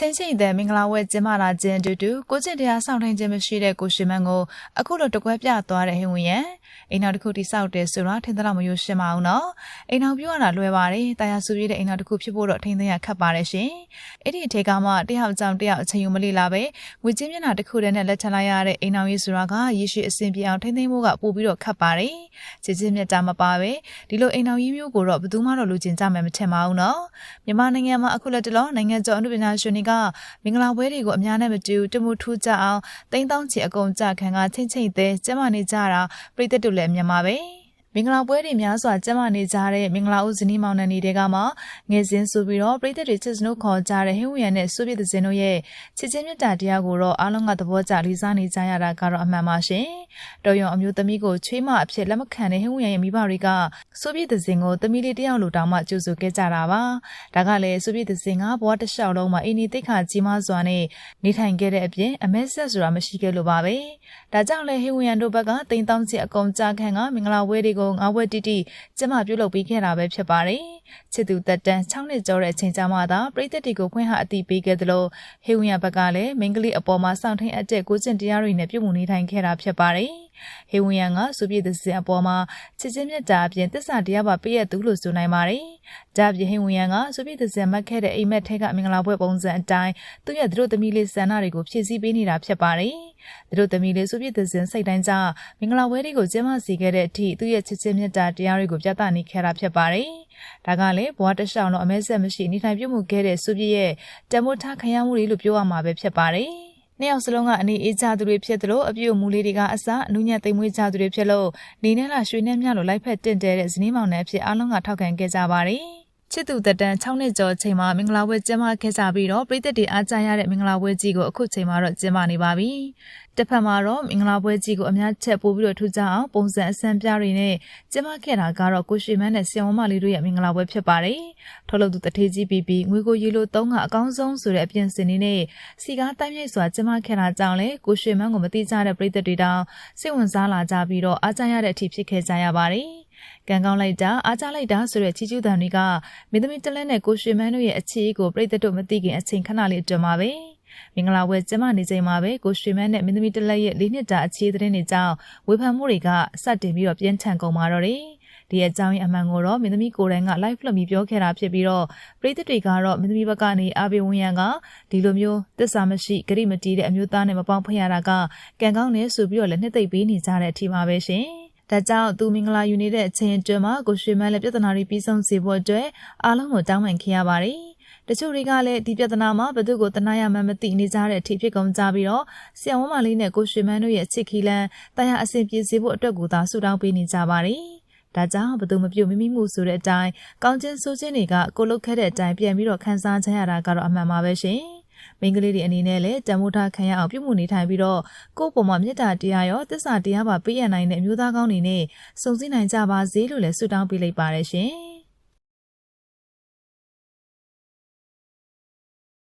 ချင်းချင်းတဲ့မင်္ဂလာဝဲကျင်းမာလာခြင်းတူတူကိုကျင့်တရားဆောင်ထိုင်ခြင်းမရှိတဲ့ကိုရှင်မန်းကိုအခုလိုတကွဲပြသွားတဲ့ဟင်းဝင်ရန် အိမ်နောက်တစ်ခုတိဆောက်တယ်ဆိုတော့ထင်သလောက်မယိုရှင်းမအောင်နော်အိမ်နောက်ပြောရတာလွယ်ပါတယ်တာယာဆူပြည့်တဲ့အိမ်နောက်တစ်ခုဖြစ်ဖို့တော့ထိန်းသိမ်းရခက်ပါတယ်ရှင်အဲ့ဒီအထေကမှတယောက်ကြောင့်တယောက်အချိန်ယူမလိလာပဲငွေချင်းမျက်နှာတစ်ခုတည်းနဲ့လက်ချလိုက်ရတဲ့အိမ်နောက်ရေးဆိုတာကရရှိအစဉ်ပြေအောင်ထိန်းသိမ်းဖို့ကပို့ပြီးတော့ခက်ပါတယ်ချစ်ချင်းမြတ်တာမပါပဲဒီလိုအိမ်နောက်ရေးမျိုးကိုတော့ဘယ်သူမှတော့လူကျင်ကြမယ်မထင်ပါဘူးနော်မြန်မာနိုင်ငံမှာအခုလက်တလောနိုင်ငံကျော်အမှုပညာရှင်တွေကမင်္ဂလာပွဲတွေကိုအများနဲ့မတူတမှုထူးကြအောင်တိမ့်တောင်းချီအကုန်ကြခံကချင်းချင်းသေးကျမနေကြတာပြည်သက်တူလည်းမြန်မာပဲ မင်္ဂလာပွဲတွေများစွာကျမနေကြတဲ့မင်္ဂလာဦးဇနီးမောင်နှံတွေကမှငယ်စဉ်ဆိုပြီးတော့ပြည်သက်တွေချစ်စနုခေါ်ကြတဲ့ဟင်းဝရံနဲ့စုပြည့်တဲ့ဇင်တို့ရဲ့ချစ်ချင်းမြတ်တာတရားကိုတော့အားလုံးကသဘောကျလေးစားနေကြရတာကတော့အမှန်ပါရှင်။တော်ရုံအမျိုးသမီးကိုချွေးမအဖြစ်လက်မခံတဲ့ဟင်းဝရံရဲ့မိဘတွေကစုပြည့်တဲ့ဇင်ကိုသမီးလေးတယောက်လိုတောင်းမှကြိုဆိုခဲ့ကြတာပါ။ဒါကလည်းစုပြည့်တဲ့ဇင်ကဘဝတစ်လျှောက်လုံးမှာအင်းဒီတိတ်ခါကြီးမားစွာနဲ့နေထိုင်ခဲ့တဲ့အပြင်အမဲဆက်ဆိုတာမရှိခဲ့လို့ပါပဲ။ဒါကြောင့်လည်းဟင်းဝရံတို့ဘက်ကတိမ်တောင်းချစ်အကုန်ကြခံကမင်္ဂလာဝဲတွေကိုငါးဝဲတိတိကျမပြုလုပ်ပေးခဲ့တာပဲဖြစ်ပါတယ်။ချစ်သူတက်တန်း6နှစ်ကျော်တဲ့အချိန်ကြာမှသာပြည်သက်တွေကိုဖွင့်ဟအတိပေးခဲ့သလိုဟေဝင်းရဘက်ကလည်းမင်္ဂလိအပေါ်မှာစောင့်ထိန်အပ်တဲ့ကိုကျင့်တရားတွေနဲ့ပြုမှုနေထိုင်ခဲ့တာဖြစ်ပါတယ်။ဟေဝင်းရကစုပြည့်သစင်အပေါ်မှာချစ်ချင်းမြတ်တာအပြင်တစ္ဆာတရားပါပေးရသူလို့ဆိုနိုင်ပါတယ်။ဒါပြင်ဟေဝင်းရကစုပြည့်သစင်မှတ်ခဲ့တဲ့အိမ်မက်ထဲကမင်္ဂလာပွဲပုံစံအတိုင်းသူ့ရဲ့သူတို့သမီးလေးဆန္ဒတွေကိုဖြည့်ဆည်းပေးနေတာဖြစ်ပါတယ်။ သူတို့သမီးလေးစုပြည့်သစင်စိတ်တိုင်းကြမင်္ဂလာပွဲတွေကိုကျင်းပစီခဲ့တဲ့အထိသူ့ရဲ့ချစ်ချင်းမြတ်တာတရားတွေကိုပြသနေခဲ့တာဖြစ်ပါတယ်။ဒါကလည်းဘဝတစ်လျှောက်လုံးအမဲဆက်မရှိနေထိုင်ပြုမှုခဲ့တဲ့စုပြည့်ရဲ့တမိုးထားခရမ်းမှုတွေလို့ပြောရမှာပဲဖြစ်ပါတယ်။နှစ်ယောက်စလုံးကအနေအေးကြသူတွေဖြစ်သလိုအပြုတ်မူလေးတွေကအစအနုညံ့သိမ်မွေးကြသူတွေဖြစ်လို့နေနဲ့လာရွှေနဲ့မြလို့လိုက်ဖက်တင့်တယ်တဲ့ဇနီးမောင်နှံဖြစ်အားလုံးကထောက်ခံခဲ့ကြပါတယ်။ ချစ်သူတက်တန်း6နှစ်ကျော်ချိန်မှာမင်္ဂလာပွဲကျင်းပခဲ့ကြပြီးတော့ပြည်သက်တွေအားကြရတဲ့မင်္ဂလာပွဲကြီးကိုအခုချိန်မှာတော့ကျင်းပနေပါပြီ။တစ်ဖက်မှာတော့မင်္ဂလာပွဲကြီးကိုအများချက်ပို့ပြီးတော့ထူကြအောင်ပုံစံအစံပြတွေနဲ့ကျင်းပခဲ့တာကတော့ကိုရွှေမန်းနဲ့ဆင်ဝမလေးတို့ရဲ့မင်္ဂလာပွဲဖြစ်ပါတယ်။ထုတ်လုပ်သူတထေးကြီးပြီးပြီးငွေကိုရီလိုသုံးကအကောင်းဆုံးဆိုတဲ့အပြင်စင်လေးနဲ့စီကားတိုင်းမြိတ်စွာကျင်းပခဲ့တာကြောင့်လေကိုရွှေမန်းကိုမတိကျတဲ့ပြည်သက်တွေတောင်စိတ်ဝင်စားလာကြပြီးတော့အားကြရတဲ့အထိဖြစ်ခဲ့ကြရပါတယ်။ ကံကောင်းလိုက်တာအားကြလိုက်တာဆိုတဲ့ချီကျူးတန်တွေကမင်းသမီးတလဲနဲ့ကိုရွှေမန်းတို့ရဲ့အခြေအကိုပြိသက်တို့မသိခင်အချိန်ခဏလေးအတွင်းမှာပဲမင်္ဂလာပွဲကျင်းပနေချိန်မှာပဲကိုရွှေမန်းနဲ့မင်းသမီးတလက်ရဲ့လေးနှစ်တာအခြေသတင်းတွေကြောင့်ဝေဖန်မှုတွေကစတင်ပြီးတော့ပြင်းထန်ကုန်ပါတော့တယ်ဒီအကြောင်းအမှန်ကိုတော့မင်းသမီးကိုယ်တိုင်က live လွှင့်ပြီးပြောခဲ့တာဖြစ်ပြီးတော့ပရိသတ်တွေကတော့မင်းသမီးဘက်ကနေအာဘေဝင်းရန်ကဒီလိုမျိုးတစ္ဆာမရှိဂရိမတီးတဲ့အမျိုးသားနဲ့မပေါင်းဖက်ရတာကကံကောင်းနေဆိုပြီးတော့လည်းနှစ်သိမ့်ပေးနေကြတဲ့အထီမှာပဲရှင် ဒါကြောင့်သူမင်္ဂလာယူနေတဲ့အချိန်အတွင်းမှာကိုရွှေမန်းလည်းပြဿနာတွေပြီးဆုံးစေဖို့အတွက်အားလုံးကိုတောင်းပန်ခဲ့ရပါတယ်။တချို့တွေကလည်းဒီပြဿနာမှာဘသူကိုတနာရမှမသိနေကြတဲ့အထိဖြစ်ကုန်ကြပြီးတော့ဆရာဝန်မလေးနဲ့ကိုရွှေမန်းတို့ရဲ့ချစ်ခီလန်တရားအဆင်ပြေစေဖို့အတွက်ကိုသာဆူတောင်းပေးနေကြပါတယ်။ဒါကြောင့်ဘသူမပြုတ်မိမိမှုဆိုတဲ့အတိုင်းကောင်းချင်းဆိုးချင်းတွေကကိုလုတ်ခဲ့တဲ့အတိုင်းပြန်ပြီးတော့ခန်းစားချရတာကတော့အမှန်ပါပဲရှင်။ မိန်းကလေးတွေအနေနဲ့လည်းတံမိုးထားခံရအောင်ပြုမှုနေထိုင်ပြီးတော့ကိုယ့်ပုံမှာမေတ္တာတရားရောသစ္စာတရားပါပေးရနိုင်တဲ့အမျိုးသားကောင်းတွေနဲ့စုံစည်းနိုင်ကြပါစေလို့လည်းဆုတောင်းပေးလိုက်ပါတယ်ရှင်။